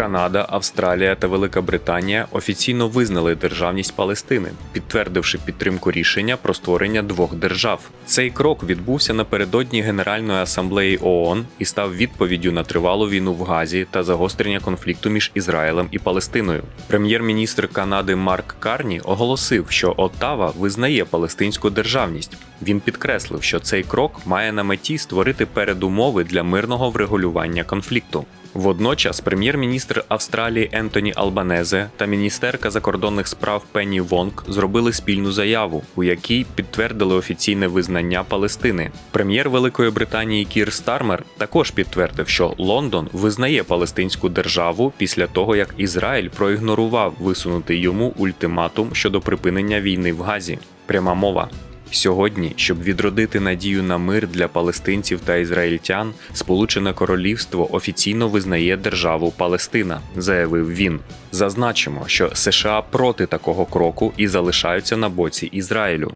Канада, Австралія та Велика Британія офіційно визнали державність Палестини, підтвердивши підтримку рішення про створення двох держав. Цей крок відбувся напередодні Генеральної асамблеї ООН і став відповіддю на тривалу війну в Газі та загострення конфлікту між Ізраїлем і Палестиною. Прем'єр-міністр Канади Марк Карні оголосив, що Оттава визнає палестинську державність. Він підкреслив, що цей крок має на меті створити передумови для мирного врегулювання конфлікту. Водночас прем'єр-міністр Австралії Ентоні Албанезе та міністерка закордонних справ Пенні Вонг зробили спільну заяву, у якій підтвердили офіційне визнання Палестини. Прем'єр Великої Британії Кір Стармер також підтвердив, що Лондон визнає палестинську державу після того, як Ізраїль проігнорував висунути йому ультиматум щодо припинення війни в Газі. Пряма мова. Сьогодні, щоб відродити надію на мир для палестинців та ізраїльтян, Сполучене Королівство офіційно визнає державу Палестина, заявив він. Зазначимо, що США проти такого кроку і залишаються на боці Ізраїлю.